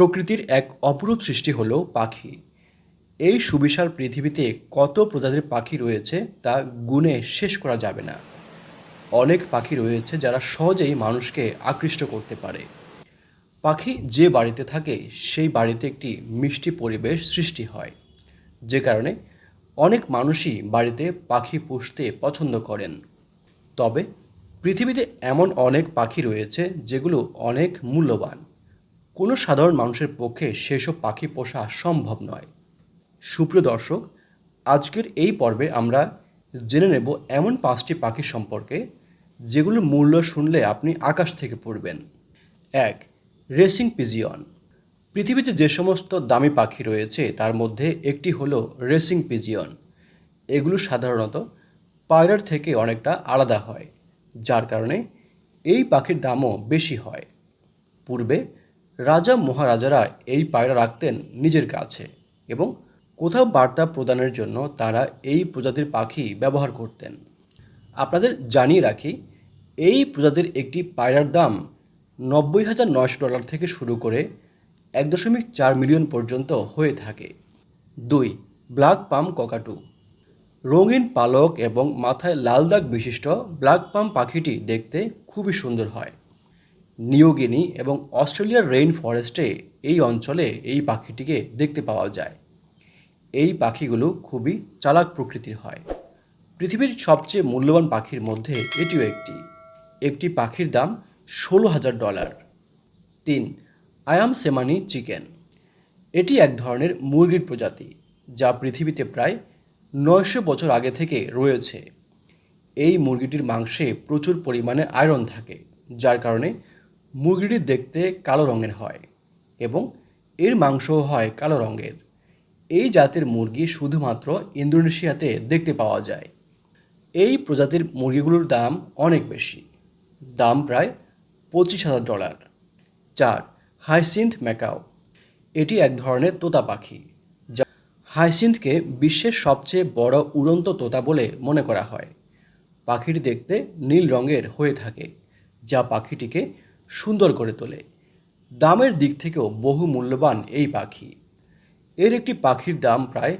প্রকৃতির এক অপরূপ সৃষ্টি হলো পাখি। এই সুবিশাল পৃথিবীতে কত প্রজাতির পাখি রয়েছে তা গুণে শেষ করা যাবে না। অনেক পাখি রয়েছে যারা সহজেই মানুষকে আকৃষ্ট করতে পারে। পাখি যে বাড়িতে থাকে, সেই বাড়িতে একটি মিষ্টি পরিবেশ সৃষ্টি হয়, যে কারণে অনেক মানুষই বাড়িতে পাখি পুষতে পছন্দ করেন। তবে পৃথিবীতে এমন অনেক পাখি রয়েছে যেগুলো অনেক মূল্যবান। কোনো সাধারণ মানুষের পক্ষে সেসব পাখি পোষা সম্ভব নয়। সুপ্রিয় দর্শক, আজকের এই পর্বে আমরা জেনে নেব এমন পাঁচটি পাখি সম্পর্কে, যেগুলোর মূল্য শুনলে আপনি আকাশ থেকে পড়বেন। এক, রেসিং পিজিয়ন। পৃথিবীতে যে সমস্ত দামি পাখি রয়েছে, তার মধ্যে একটি হলো রেসিং পিজিয়ন। এগুলো সাধারণত পায়রার থেকে অনেকটা আলাদা হয়, যার কারণে এই পাখির দামও বেশি হয়। পূর্বে রাজা মহারাজারা এই পায়রা রাখতেন নিজের কাছে এবং কোথাও বার্তা প্রদানের জন্য তারা এই প্রজাতির পাখি ব্যবহার করতেন। আপনাদের জানিয়ে রাখি, এই প্রজাতির একটি পায়রার দাম নব্বই হাজার নয়শো ডলার থেকে শুরু করে এক দশমিক চার মিলিয়ন পর্যন্ত হয়ে থাকে। দুই, ব্ল্যাক পাম ককাটু। রঙিন পালক এবং মাথায় লাল দাগ বিশিষ্ট ব্ল্যাক পাম পাখিটি দেখতে খুবই সুন্দর হয়। নিওগিনি এবং অস্ট্রেলিয়ার রেইন ফরেস্টে এই অঞ্চলে এই পাখিটিকে দেখতে পাওয়া যায়। এই পাখিগুলো খুবই চালাক প্রকৃতির হয়। পৃথিবীর সবচেয়ে মূল্যবান পাখির মধ্যে এটিও একটি। একটি পাখির দাম ষোলো হাজার ডলার। তিন, আয়াম সেমানি চিকেন। এটি এক ধরনের মুরগির প্রজাতি, যা পৃথিবীতে প্রায় নয়শো বছর আগে থেকে রয়েছে। এই মুরগিটির মাংসে প্রচুর পরিমাণে আয়রন থাকে, যার কারণে মুরগিটি দেখতে কালো রঙের হয় এবং এর মাংসও হয় কালো রঙের। এই জাতের মুরগি শুধুমাত্র ইন্দোনেশিয়াতে দেখতে পাওয়া যায়। এই প্রজাতির মুরগিগুলোর দাম অনেক বেশি। দাম প্রায় পঁচিশ হাজার ডলার। চার, হাইসিন্থ ম্যাকাও। এটি এক ধরনের তোতা পাখি, যা হাইসিন্থকে বিশ্বের সবচেয়ে বড় উড়ন্ত তোতা বলে মনে করা হয়। পাখিটি দেখতে নীল রঙের হয়ে থাকে, যা পাখিটিকে সুন্দর করে তোলে। দামের দিক থেকেও বহু মূল্যবান এই পাখি। এর একটি পাখির দাম প্রায়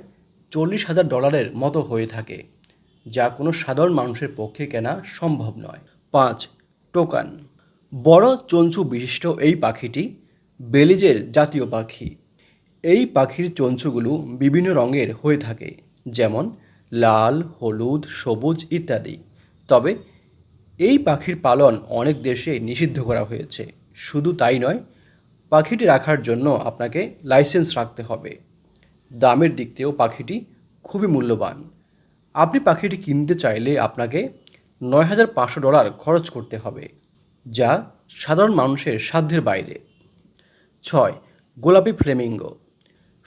চল্লিশ হাজার ডলারের মতো হয়ে থাকে, যা কোনো সাধারণ মানুষের পক্ষে কেনা সম্ভব নয়। পাঁচ, টোকান। বড় চঞ্চু বিশিষ্ট এই পাখিটি বেলিজের জাতীয় পাখি। এই পাখির চঞ্চুগুলো বিভিন্ন রঙের হয়ে থাকে, যেমন লাল, হলুদ, সবুজ ইত্যাদি। তবে এই পাখির পালন অনেক দেশে নিষিদ্ধ করা হয়েছে। শুধু তাই নয়, পাখিটি রাখার জন্য আপনাকে লাইসেন্স রাখতে হবে। দামের দিক থেকেও পাখিটি খুবই মূল্যবান। আপনি পাখিটি কিনতে চাইলে আপনাকে নয় হাজার পাঁচশো ডলার খরচ করতে হবে, যা সাধারণ মানুষের সাধ্যের বাইরে। ছয়, গোলাপি ফ্লেমিঙ্গো।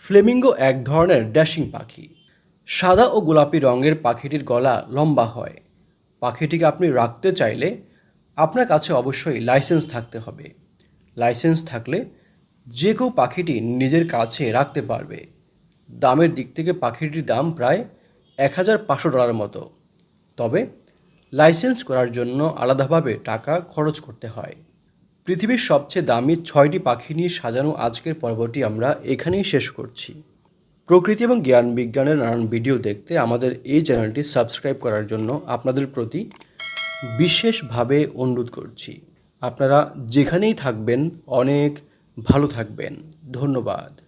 ফ্লেমিঙ্গো এক ধরনের ড্যাশিং পাখি। সাদা ও গোলাপি রঙের পাখিটির গলা লম্বা হয়। পাখিটিকে আপনি রাখতে চাইলে আপনার কাছে অবশ্যই লাইসেন্স থাকতে হবে। লাইসেন্স থাকলে যে কেউ পাখিটি নিজের কাছে রাখতে পারবে। দামের দিক থেকে পাখিটির দাম প্রায় এক হাজার পাঁচশো ডলার মতো। তবে লাইসেন্স করার জন্য আলাদাভাবে টাকা খরচ করতে হয়। পৃথিবীর সবচেয়ে দামি ছয়টি পাখি নিয়ে সাজানো আজকের পর্বটি আমরা এখানেই শেষ করছি। প্রকৃতি এবং জ্ঞান বিজ্ঞানের নানান ভিডিও দেখতে আমাদের এই চ্যানেলটি সাবস্ক্রাইব করার জন্য আপনাদের প্রতি বিশেষভাবে অনুরোধ করছি। আপনারা যেখানেই থাকবেন, অনেক ভালো থাকবেন। ধন্যবাদ।